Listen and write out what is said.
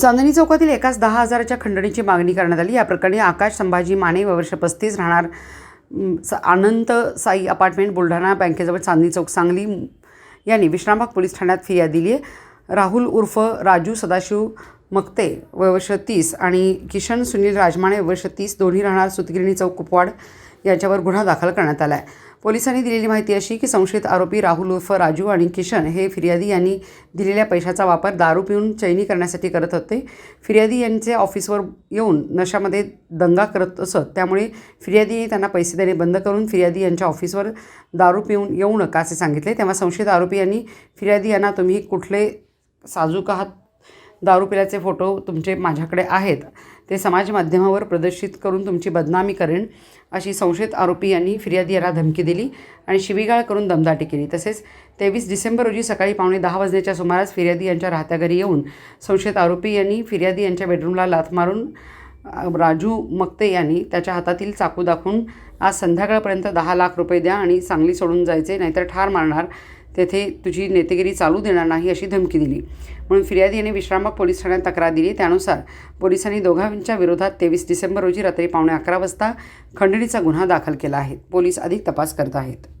चांदणी चौकातील एकाच दहा हजाराच्या खंडणीची मागणी करण्यात आली. या प्रकरणी आकाश संभाजी माने व वर्ष पस्तीस राहणार स- अनंत साई अपार्टमेंट बुलढाणा बँकेजवळ चांदणी चौक सांगली यांनी विश्रामबाग पोलीस ठाण्यात फिर्याद दिली आहे राहुल उर्फ राजू सदाशिव मक्ते ते वर्ष तीस आणि किशन सुनील राजमाणे वर्ष तीस दोन्ही राहणार सुतगिरणी चौक कुपवाड यांच्यावर गुन्हा दाखल करण्यात आला आहे पोलिसांनी दिलेली माहिती अशी की संशयित आरोपी राहुल उर्फ राजू आणि किशन हे फिर्यादी यांनी दिलेल्या पैशाचा वापर दारू पिऊन चैनी करण्यासाठी करत होते. फिर्यादी यांचे ऑफिसवर येऊन नशामध्ये दंगा करत असत त्यामुळे फिर्यादीने त्यांना पैसे देणे बंद करून फिर्यादी यांच्या ऑफिसवर दारू पिऊन येऊ नका असे सांगितले. तेव्हा संशयित आरोपी यांनी फिर्यादी यांना तुम्ही कुठले साजूक आहात? दारू पिल्याचे फोटो तुमचे माझ्याकडे आहेत. ते समाज माध्यमावर प्रदर्शित करून तुमची बदनामी करेन अशी संशयित आरोपी यांनी फिर्यादी याला धमकी दिली आणि शिवीगाळ करून दमदाटी केली. तसेच तेवीस डिसेंबर रोजी सकाळी पावणे दहा वाजण्याच्या सुमारास फिर्यादी यांच्या राहत्या घरी येऊन संशयित आरोपी यांनी फिर्यादी यांच्या बेडरूमला लाथ मारून राजू मक्ते यांनी त्याच्या हातातील चाकू दाखवून आज संध्याकाळपर्यंत दहा लाख रुपये द्या आणि सांगली सोडून जायचे नाहीतर ठार मारणार. तेथे तुझी नेतेगिरी चालू देणार नाही अशी धमकी दिली. म्हणून फिर्यादी यांनी विश्रामबाग पोलीस ठाण्यात तक्रार दिली. त्यानुसार पोलिसांनी दोघांच्या विरोधात तेवीस डिसेंबर रोजी रात्री पावणे अकरा वाजता खंडणीचा गुन्हा दाखल केला आहे. पोलीस अधिक तपास करत आहेत.